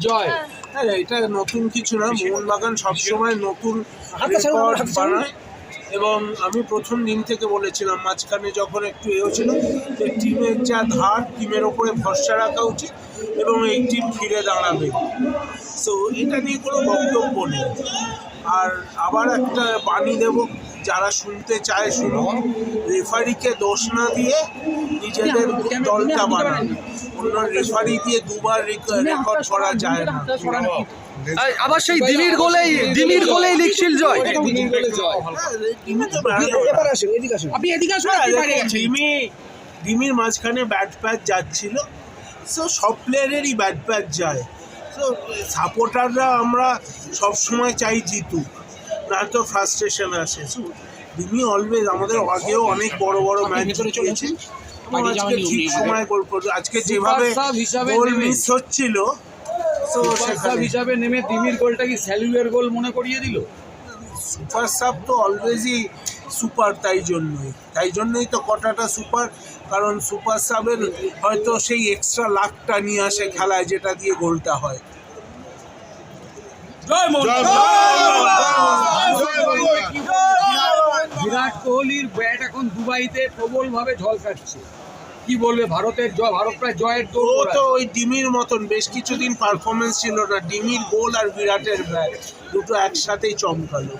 জয় হ্যাঁ। এটা নতুন কিছু না। মোহনবাগান সবসময় নতুন হাতটা রেকর্ড বানায়। এবং আমি প্রথম দিন থেকে বলেছিলাম মাঝখানে যখন একটু এও ছিল যে টিমের যা ধার টিমের ওপরে ভরসা রাখা উচিত এবং এই টিম ফিরে দাঁড়াবে। সো এটা নিয়ে কোনো বক্তব্য নেই। আর আবার একটা বাণী দেব যারা শুনতে চায় শুনুক রেফারিকে দোষ না দিয়ে নিজেদের দলটা বানান। অন্য রেফারি দিয়ে দুবার রেকর্ড করা যায় না। আবার সেই দিমির গোলেই দিমির গোলেই লিখছিল জয়। এবার আসুন এদিকে আসুন। আপনি এদিকে আসুন হ্যাঁ। ডিমি ডিমির মাঝখানে ব্যাট প্যাচ যাচ্ছিল। সো সব প্লেয়ারেরই ব্যাট প্যাচ যায়। তো সাপোর্টাররা আমরা সব সময় চাই জিতুক। না তো ফ্রাস্ট্রেশন সো ডিমি অলওয়েজ আমাদের আগেও অনেক বড় বড় ম্যাচ ভেতরে চলে জিতিয়েছে আজকে ঠিক সময় গোল করছে আজকে যেভাবে গোল মিস হচ্ছিল হিসাবে নেমে গোলটা কি স্যালুয়ের গোল মনে করিয়ে দিল? সুপার সাব তো অলওয়েজই সুপার তাই জন্যই। তাই জন্যই তো কটাটা সুপার কারণ সুপার সাবের হয়তো সেই এক্সট্রা লাখটা নিয়ে আসে খেলায় যেটা দিয়ে গোলটা হয়। জয় বিরাট কোহলির ব্যাট এখন দুবাইতে প্রবল প্রবলভাবে ঝলকাচ্ছে কি বলবে ভারতের জয়? ভারত প্রায় জয়ের ও তো ওই ডিমির মতন বেশ কিছুদিন পারফরমেন্স ছিল না। ডিমির গোল আর বিরাটের ব্যাট দুটো একসাথেই চমকালো।